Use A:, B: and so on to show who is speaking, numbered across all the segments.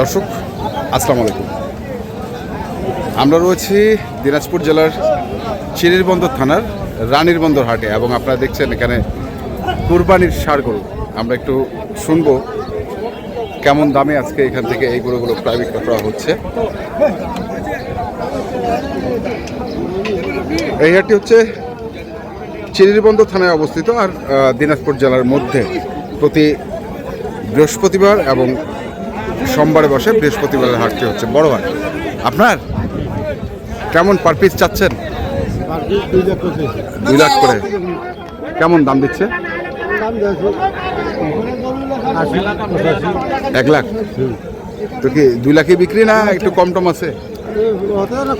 A: দর্শক, আসসালামু আলাইকুম। আমরা রয়েছি দিনাজপুর জেলার চিরিরবন্দর থানার রানীর বন্দর হাটে এবং আপনারা দেখছেন এখানে কুরবানির সার গরু আমরা একটু শুনব কেমন দামে আজকে এখান থেকে এই গরুগুলো বিক্রি করা হচ্ছে। এই হাটটি হচ্ছে চিরিরবন্দর থানায় অবস্থিত আর দিনাজপুর জেলার মধ্যে প্রতি বৃহস্পতিবার এবং সোমবারে বসে বৃহস্পতিবারের হাটটি হচ্ছে। বড় হাট। আপনার? কেমন পার পিস চাচ্ছেন? দুই লাখ করে। কেমন দাম দিচ্ছে? এক লাখ। তো কি দুই লাখে বিক্রি না একটু কম টম আছে?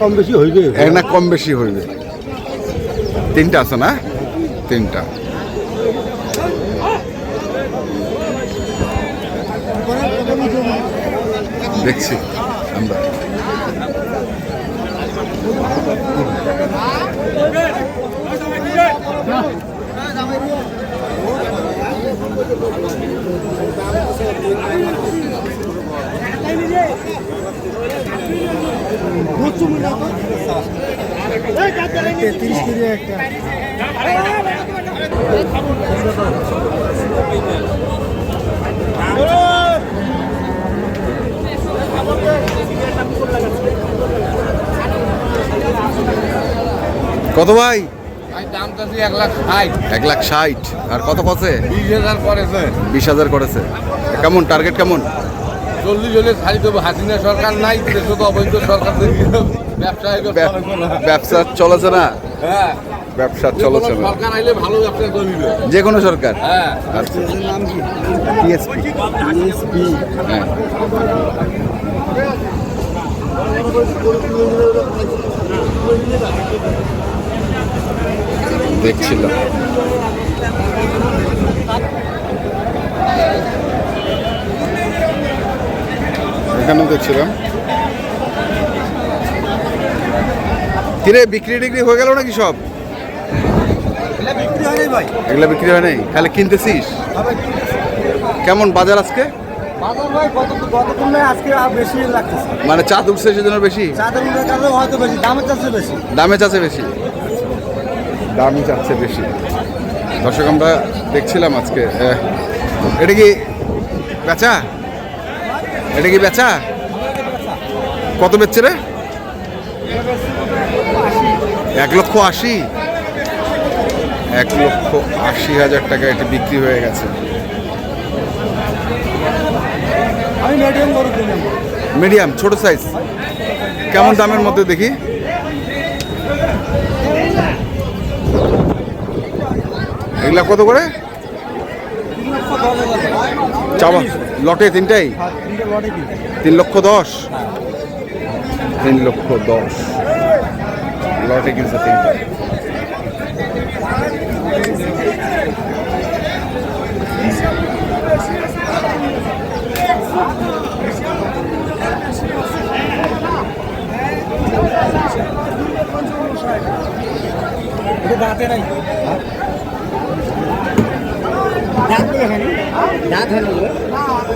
B: কম বেশি হইবে
A: এক না কম বেশি হইবে। তিনটা আছে না? তিনটা। দেখছি আমরা।
B: তেত্রিশ কেজি একটা
A: কত ভাই?
C: দাম চাচ্ছি এক লাখ ষাট।
A: এক লাখ ষাট। আর কত কছে
C: বিশ হাজার করেছে।
A: বিশ হাজার করেছে। কেমন টার্গেট কেমন?
C: চল্লিশ হলে ছাড়ি দেবো। হাসিনা সরকার নাই দেশে তো অবৈধ সরকার ব্যবসা
A: ব্যব- ব্যবসা চলেছে না।
C: হ্যাঁ।
A: ব্যবসা
C: ব্যবসা
A: যে কোনো সরকার।
C: হ্যাঁ।
A: দেখছিলাম। এখানেও দেখছিলাম। কিরে বিক্রি টিক্রি হয়ে গেল নাকি সব? এগুলা বিক্রি হয় নাই খালি কিনতেছিস? কেমন বাজার আজকে? মানে চাঁদ উঠছে সেজন্য বেশি?
B: দামের চাষে বেশি।
A: দামে চাচ্ছে বেশি? দামই চাচ্ছে বেশি। দর্শক আমরা দেখছিলাম আজকে এটা কি বেচা? এটা কি বেচা? কত বেচছে রে? এক লক্ষ আশি। এক লক্ষ আশি হাজার টাকা এটি বিক্রি হয়ে গেছে।
B: মিডিয়াম
A: ছোট সাইজ কেমন দামের মধ্যে দেখি? এগুলা কত করে? চাওয়া। লটে তিনটাই? তিন লক্ষ দশ। তিন লক্ষ দশ। লটে কিনছে তিনটা
B: এটা দাঁতে নাই দাঁত বলে খানি দাঁত হলো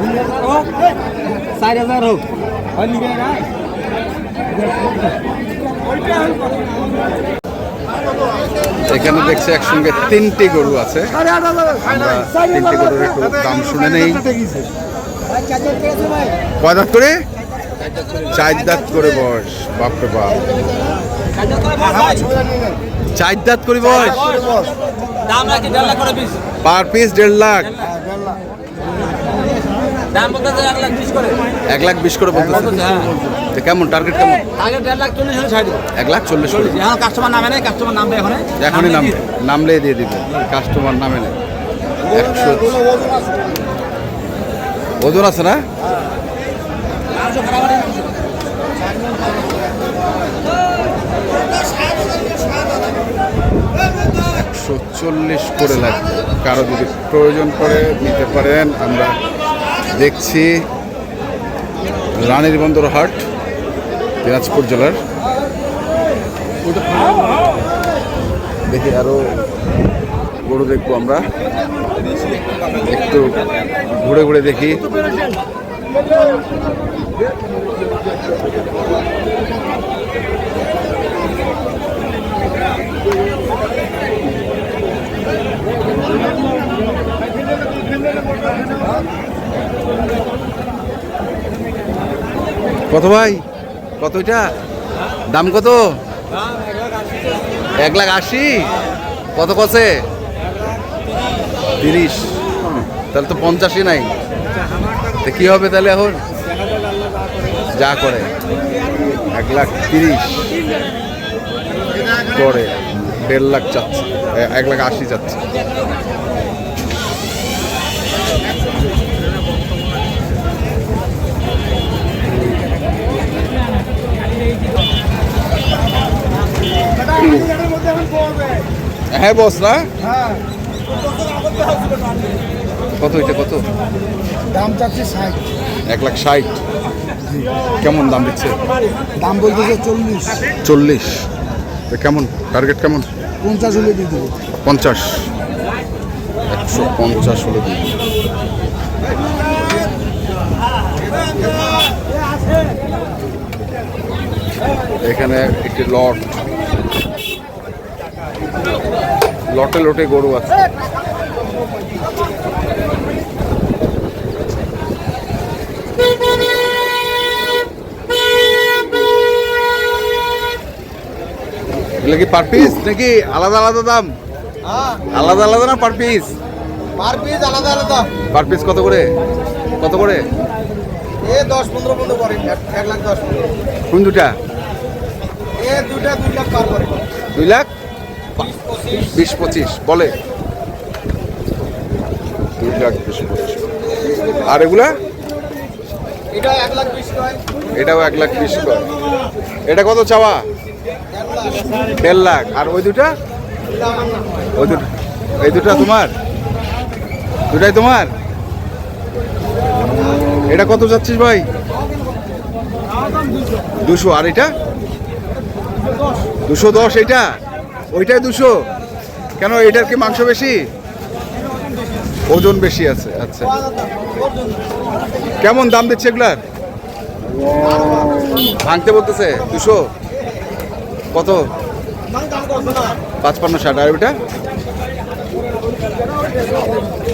B: দুই হাজার হোক চার হাজার হোক।
A: এখানে দেখছি একসঙ্গে তিনটি গরু আছে। তিনটি গরুর একটু দাম শুনে নেই। কয় দাঁত করে চার দাঁত করে বয়স? বাপরে বাপ চার দাঁত করে
D: পিস।
A: পার পিস দেড় লাখ।
D: এক লাখ বিশ করে।
A: করে বলতেছে?
D: হ্যাঁ।
A: কেমন টার্গেট কেমন? এক লাখ চল্লিশ করে।
D: কাস্টমার নামে নেই কাস্টমার নামবে এখন
A: এখনই নাম নামলে দিয়ে দিবে। কাস্টমার নামে নেই। একশো ওজন আছে না? একশো চল্লিশ করে লাগবে। কারও যদি প্রয়োজন পড়ে নিতে পারেন আমরা দেখছি রানীর বন্দর হাট, দিনাজপুর জেলার। দেখি আরও গরু দেখব আমরা। একটু ঘুরে ঘুরে দেখি। কত ভাই? কত এটা? দাম কত? এক লাখ আশি। কত কছে তিরিশ। তাহলে তো পঞ্চাশই নাই। তো কি হবে তাহলে এখন? যা করে। এক লাখ তিরিশ। করে। দেড় লাখ চাচ্ছে। এক লাখ আশি যাচ্ছে হ্যাঁ বস না? কত এটা কত?
B: দাম চাচ্ছে ষাট।
A: এক লাখ ষাট। কেমন দাম দিচ্ছে?
B: দাম বলতেছে চল্লিশ।
A: চল্লিশ। তো কেমন? টার্গেট কেমন?
B: পঞ্চাশ হলে দিয়ে দেবো।
A: পঞ্চাশ। একশো পঞ্চাশ হলে দিই এখানে একটি লট। লটে লটে গরু আছে। এগুলো কি পার পিস নাকি আলাদা আলাদা দাম? আলাদা আলাদা না পার পিস
B: পার পিস আলাদা আলাদা।
A: পার পিস কত করে? কত করে?
B: এ দশ পনেরো পনেরো করে এক- লাখ দশ পনেরো।
A: কোন দুটা?
B: এ দুটা দুই লাখ পার করে।
A: দুই লাখ? বিশ পঁচিশ, বলে। দুই লাখ বিশ পঁচিশ। আর এগুলা?
B: এটা কয়
A: এটাও এক লাখ বিশ করে এটা কত চাওয়া? দেড় লাখ। আর ওই দুটা
B: এটা
A: ওই দুটো এই দুটা তোমার? দুটাই তোমার? এটা কত যাচ্ছিস ভাই? দুশো। আর এটা? দুশো দশ এইটা? ওইটাই দুশো? কেন, এটার কি মাংস বেশি? ওজন বেশি আছে আচ্ছা। কেমন দাম দিচ্ছে এগুলার? ভাঙতে বলতেছে, দুশো? কত? পাঁচপান্ন, ষাট। আর ওইটা?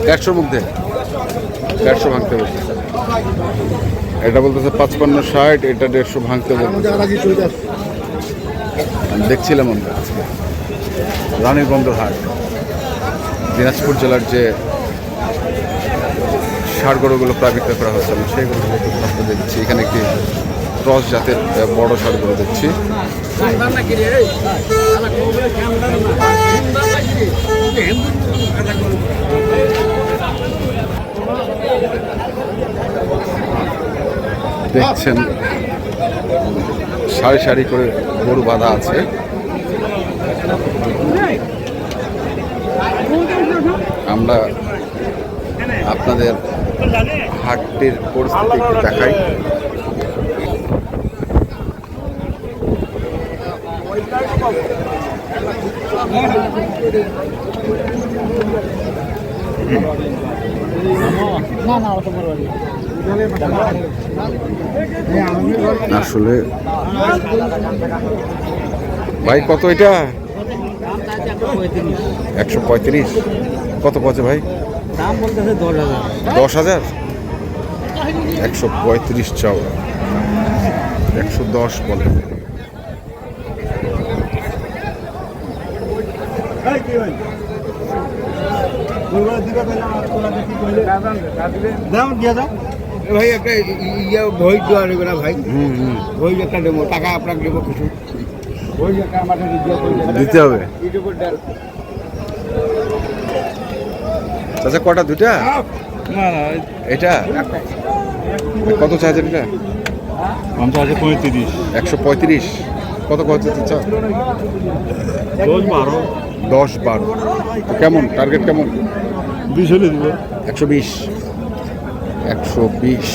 A: দেড়শোর মধ্যে। দেড়শো ভাঙতে বলতেছে। এটা বলতেছে পাঁচপান্ন, ষাট, এটা দেড়শো ভাঙতে বলতেছে। দেখছিলাম আমরা রানীর বন্দর হাট দিনাজপুর জেলার যে ষাড় গরুগুলো প্রায় বিক্রয় করা হচ্ছে আমি আপনাদের দিচ্ছি এখানে একটি ক্রস জাতের বড় গরু দেখছি। দেখছেন, সারি সারি করে গরু বাঁধা আছে। আমরা আপনাদের হাটটির পরিস্থিতি একটু দেখাই। আসলে ভাই কত এটা? একশো পঁয়ত্রিশ। কত পচে ভাই?
B: দাম বলতেছে দশ হাজার।
A: দশ হাজার? একশো পঁয়ত্রিশ চাও একশো দশ বলে।
B: দাম দিয়ে দাও। ভাই একটা ইয়ে ভই দেওয়া নেবে না ভাই।
A: হুম হুম।
B: ভই একটা দেবো টাকা আপনাকে দেবো কিছু। ভই একটা আমাদের
A: দিতে হবে চাচা কটা দুটা?
B: না না
A: এটা? কত চার্জের এটা?
B: পঞ্চাশ হাজার পঁয়ত্রিশ।
A: একশো পঁয়ত্রিশ। কত কত চাচা
B: দশ বারো।
A: দশ বারো। কেমন? টার্গেট কেমন?
B: বিশ হলে দেবো।
A: একশো বিশ। একশো বিশ।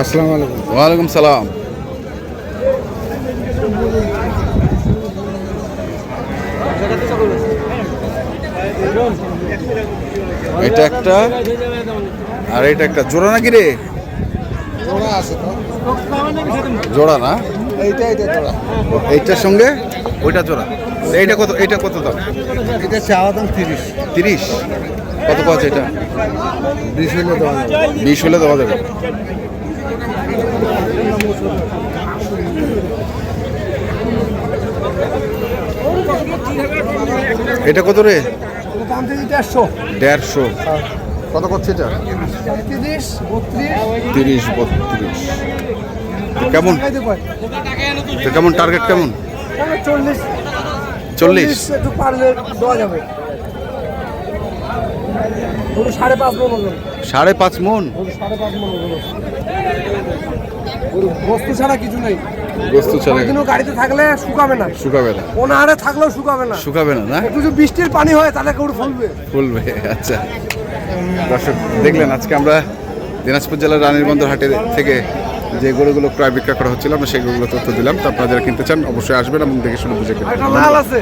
B: আসসালামু আলাইকুম।
A: ওয়ালাইকুম সালাম। এটা একটা আর এটা একটা জোড়া নাকি রে? জোড়া আছে তো। জোড়া না?
B: এইটা এইটা জোড়া।
A: এইটার সঙ্গে? ওইটা জোড়া। এইটা কত এইটা কত দাম?
B: এটা চাওয়া দাম তিরিশ।
A: তিরিশ? কত পাচ্ছে এটা?
B: বিশ হলে দেওয়া যাবে।
A: বিশ হলে দেওয়া যাবে। এটা কত রে?
B: দাম দেড়শো।
A: দেড়শো। কত করছে এটা?
B: তিরিশ বত্রিশ।
A: তিরিশ বত্রিশ। কেমন? কেমন টার্গেট কেমন?
B: চল্লিশ।
A: চল্লিশ।
B: একটু পারলে দেওয়া যাবে। সাড়ে পাঁচ মন
A: সাড়ে পাঁচ মন?
B: সাড়ে পাঁচ মন বস্তু ছাড়া কিছু নেই।
A: বস্তু ছাড়া
B: কিন্তু গাড়িতে থাকলে শুকাবে না।
A: শুকাবে না।
B: ওনারে থাকলেও শুকাবে না।
A: শুকাবে না না?
B: একটু যদি বৃষ্টির পানি হয় তাহলে কেউ ফুলবে।
A: ফুলবে আচ্ছা। দর্শক দেখলেন আজকে আমরা দিনাজপুর জেলার রানীর বন্দর হাটে থেকে যে গরুগুলো প্রায় বিক্রয় করা হচ্ছিল আমরা সেই গরুগুলো তথ্য দিলাম। তো আপনারা যারা কিনতে চান অবশ্যই আসবেন এবং দেখে শুনে বুঝে কিনবেন
B: লাল আছে।